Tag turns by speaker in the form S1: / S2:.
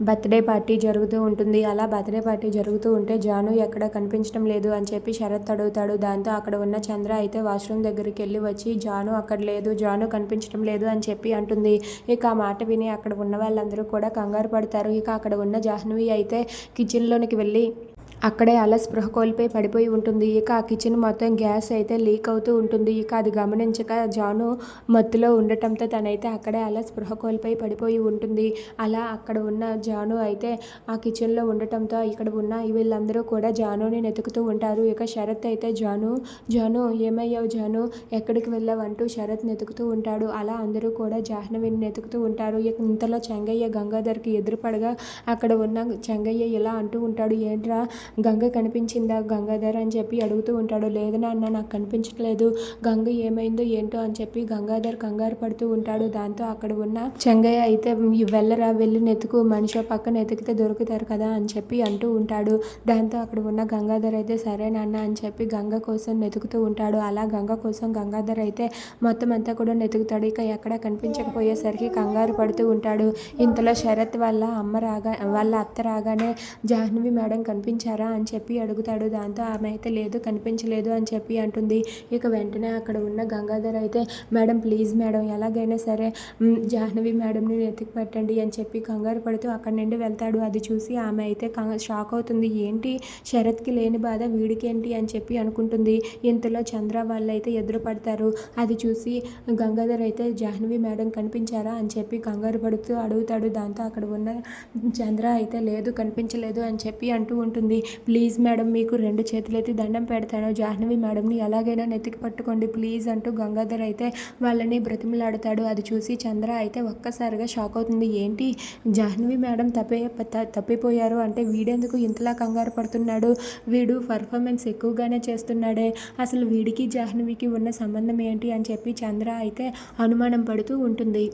S1: Birthday party జరుగుతూ ఉంటుంది. అలా బర్త్డే పార్టీ జరుగుతూ ఉంటే జాను ఎక్కడ కనిపించడం లేదు అని చెప్పి శరత్ అడుగుతాడు. దాంతో అక్కడ ఉన్న చంద్ర అయితే వాష్రూమ్ దగ్గరికి వెళ్ళి వచ్చి జాను అక్కడ లేదు జాను కనిపించడం లేదు అని చెప్పి అంటుంది. ఇక ఆ మాట విని అక్కడ ఉన్న వాళ్ళందరూ కూడా కంగారు పడతారు. ఇక అక్కడ ఉన్న జాహ్నవి అయితే కిచెన్లోనికి వెళ్ళి అక్కడే అలా స్పృహ కోల్పోయి పడిపోయి ఉంటుంది. ఇక ఆ కిచెన్ మొత్తం గ్యాస్ అయితే లీక్ అవుతూ ఉంటుంది. ఇక అది గమనించక జాను మత్తులో ఉండటంతో తనైతే అక్కడే అలా స్పృహ కోల్పోయి పడిపోయి ఉంటుంది. అలా అక్కడ ఉన్న జాను అయితే ఆ కిచెన్లో ఉండటంతో ఇక్కడ ఉన్న వీళ్ళందరూ కూడా జానుని వెతుకుతూ ఉంటారు. ఇక శరత్ అయితే జాను జాను ఏమయ్యావు జాను? ఎక్కడికి వెళ్ళావంటూ శరత్ వెతుకుతూ ఉంటాడు. అలా అందరూ కూడా జాహ్నవిని వెతుకుతూ ఉంటారు. ఇక ఇంతలో చెంగయ్య గంగాధర్కి ఎదురుపడగా అక్కడ ఉన్న చెంగయ్య ఇలా అంటూ ఉంటాడు ఏంట్రా గంగ కనిపించిందా? గంగాధర్ అని చెప్పి అడుగుతూ ఉంటాడు. లేదు నాన్న నాకు కనిపించట్లేదు. గంగ ఏమైందో ఏంటో అని చెప్పి గంగాధర్ కంగారు పడుతూ ఉంటాడు. దాంతో అక్కడ ఉన్న చెంగయ్య అయితే వెళ్ళరా వెళ్ళి నెతుకు. మనిషి పక్కన ఎతికితే దొరుకుతారు కదా అని చెప్పి అంటూ ఉంటాడు. దాంతో అక్కడ ఉన్న గంగాధర్ అయితే సరే నాన్న అని చెప్పి గంగ కోసం వెతుకుతూ ఉంటాడు. అలా గంగ కోసం గంగాధర్ అయితే మొత్తం అంతా కూడా వెతుకుతాడు ఇక ఎక్కడ కనిపించకపోయేసరికి కంగారు పడుతూ ఉంటాడు. ఇంతలో శరత్ వాళ్ళ అమ్మ రాగా వాళ్ళ అత్త రాగానే జాహ్నవి మేడం కనిపించారు? అని చెప్పి అడుగుతాడు. దాంతో ఆమె అయితే లేదు కనిపించలేదు అని చెప్పి అంటుంది. ఇక వెంటనే అక్కడ ఉన్న గంగాధర్ అయితే మేడం ప్లీజ్ మేడం ఎలాగైనా సరే జాహ్నవి మేడంని వెతికి పెట్టండి అని చెప్పి కంగారు పడుతూ అక్కడి నుండి వెళ్తాడు. అది చూసి ఆమె అయితే కంగ- షాక్ అవుతుంది. ఏంటి? శరత్కి లేని బాధ వీడికేంటి? అని చెప్పి అనుకుంటుంది. ఇంతలో చంద్ర వాళ్ళు అయితే ఎదురు పడతారు అది చూసి గంగాధర్ అయితే జాహ్నవి మేడం కనిపించారా? అని చెప్పి కంగారు పడుతూ అడుగుతాడు. దాంతో అక్కడ ఉన్న చంద్ర అయితే లేదు కనిపించలేదు అని చెప్పి అంటూ ఉంటుంది. ప్లీజ్ మేడం మీకు రెండు చేతులైతే దండం పెడతాను. జాహ్నవి మేడంని ఎలాగైనా నెత్తికి పట్టుకోండి. ప్లీజ్ అంటూ గంగాధర్ అయితే వాళ్ళని బ్రతిమలాడతాడు. అది చూసి చంద్ర అయితే ఒక్కసారిగా షాక్ అవుతుంది. ఏంటి? జాహ్నవి మేడం తప్పే తప్పిపోయారు అంటే వీడెందుకు ఇంతలా కంగారు పడుతున్నాడు? వీడు పర్ఫార్మెన్స్ ఎక్కువగానే చేస్తున్నాడే. అసలు వీడికి జాహ్నవికి ఉన్న సంబంధం ఏంటి అని చెప్పి చంద్ర అయితే అనుమానం పడుతూ ఉంటుంది.